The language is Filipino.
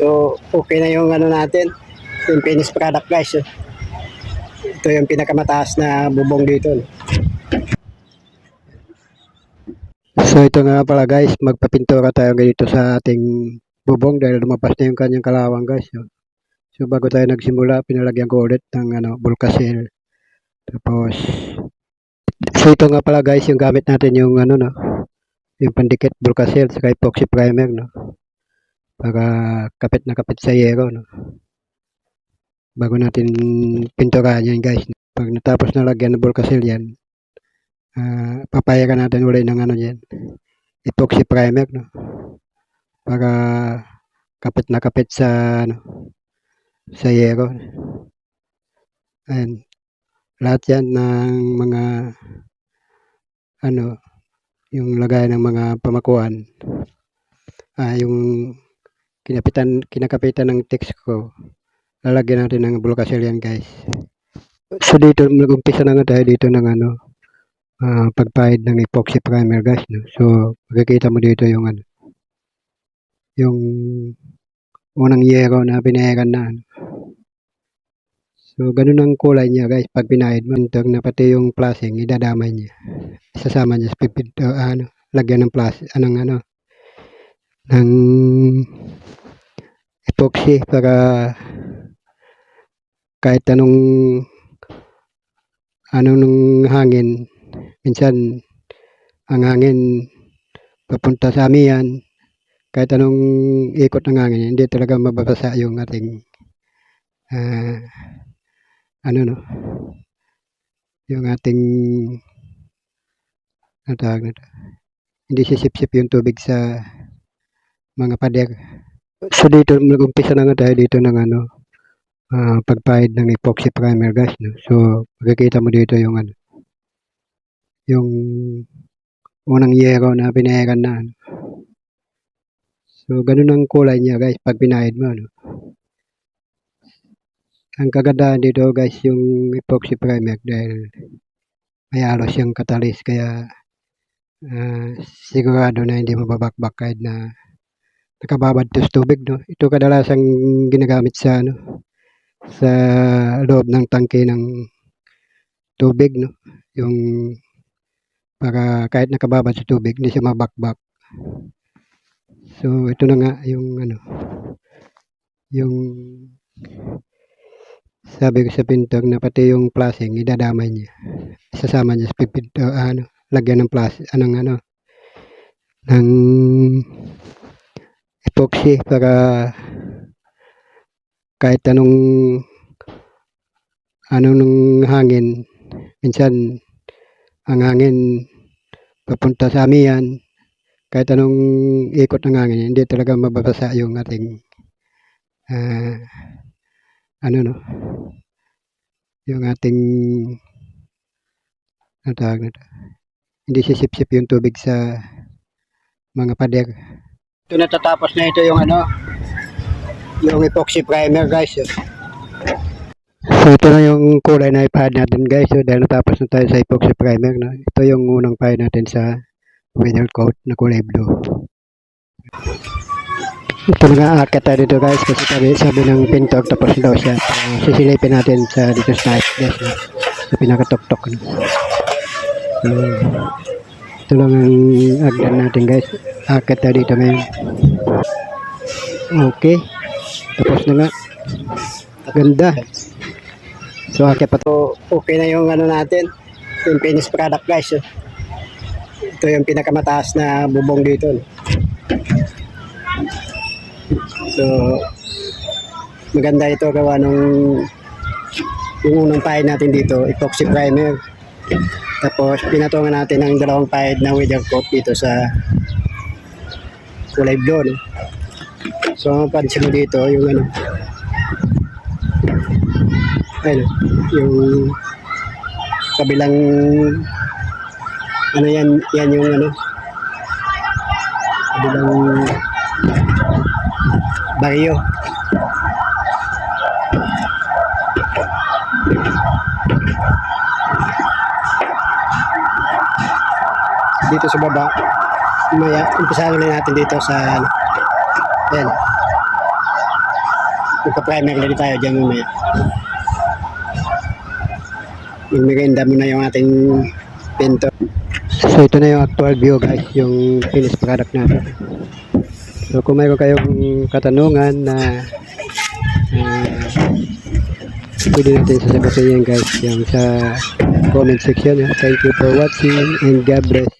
So, okay na yung ano natin. Yung finished product guys. Ito yung pinakamataas na bubong dito. So ito nga pala guys, magpapintura tayo dito sa ating bubong dahil lumabas na yung kanyang kalawang guys. oh. So bago tayo nagsimula, pinalagyan ko ulit ng ano, Bulkasil. Tapos, so ito nga pala guys, yung gamit natin yung ano no, yung pandikit Bulkasil sa epoxy primer no. Para kapit na kapit sa yero no. Bago natin pinturahan yan guys. Pag natapos na lagyan ng Bulkasil yan, ah papayagan natin ulit ng ano yan, epoxy primer no. Para kapit na kapit sa ano, sa yero. Ayan. Lahat yan ng mga ano, yung lagay ng mga pamakuan. Ah, yung kinapitan, kinakapitan ng text ko. Lalagyan natin ng bulkasil yan guys. So dito, mag-umpisa na nga tayo dito ng ano, ah, pagpahid ng epoxy primer guys. No? So, makikita mo dito yung ano, yung unang yero na binayaran na ano. So, ganun ang kulay niya guys. Pag pinahid mo, intog na pati yung plasing, idadamay niya. Isasama niya sa pipinto, ano, lagyan ng plas, anong ano, ng epoxy para kahit anong ano hangin, minsan ang hangin papunta sa amin yan, kahit anong ikot ng hangin, hindi talaga mababasa yung ating ah, ano no, yung ating ano tawag na to? hindi sisip-sip yung tubig sa mga pader. So dito, mag-umpisa na nga tayo dito ng ano, ah, pagpahid ng epoxy primer guys. No? So, makikita mo dito yung ano, yung unang yero na binayaran na. Ano. So, ganun ang kulay niya guys pag pinahid mo. Ano. Ang kagandahan dito guys yung epoxy primer dahil may halos siyang katalis kaya ah, sigurado na hindi mababakbak kahit na nakababad tubig no. Ito kadalasang ginagamit sa ano sa loob ng tangke ng tubig no. Yung para kahit nakababad sa tubig hindi siya mabakbak. So ito na nga yung ano yung sabi ko sa pintor na pati yung plasing idadamay niya. Isasama niya sa pipinto, ano, lagyan ng plas, anong ano, ng epoxy para kahit anong ano nung hangin, minsan ang hangin papunta sa amin yan, kahit anong ikot ng hangin, hindi talaga mababasa yung ating ah, ano no, yung ating ano tawag na to? Hindi sisip-sip yung tubig sa mga pader. Ito natatapos na ito yung ano, yung epoxy primer guys. oh. So ito na yung kulay na ipahid natin guys. So dahil natapos na tayo sa epoxy primer. No? Ito yung unang pahid natin sa weather coat na kulay blue. Ito na nga akit tayo dito guys kasi sabi, sabi ng pintor tapos daw siya. Uh, sisilipin natin sa dito sa taas guys. No? Sa pinakatok-tok. No? So, ito lang ang agdan natin guys. Akit tayo dito ngayon. Okay. Tapos na nga. Ganda. So, akit pa to. Okay na yung ano natin. Yung finished product guys. oh. Ito yung pinakamataas na bubong dito. So, maganda ito gawa nung yung unang pahid natin dito, epoxy primer. Tapos, pinatungan natin ng dalawang pahid na weather coat dito sa kulay blue. No? So, pansin mo dito, yung ano, ayun, yung kabilang, ano yan, yan yung ano, kabilang baryo. Dito sa baba, maya, umpisahan na natin dito sa, ano, ayan, Magpa-primer din tayo dyan mamaya. Magmerienda muna yung ating pinto. So ito na yung actual view guys, yung finished product natin. So kung mayroon kayong katanungan na uh, pwede natin sasagutin yan guys yung sa comment section. Thank you for watching and God bless.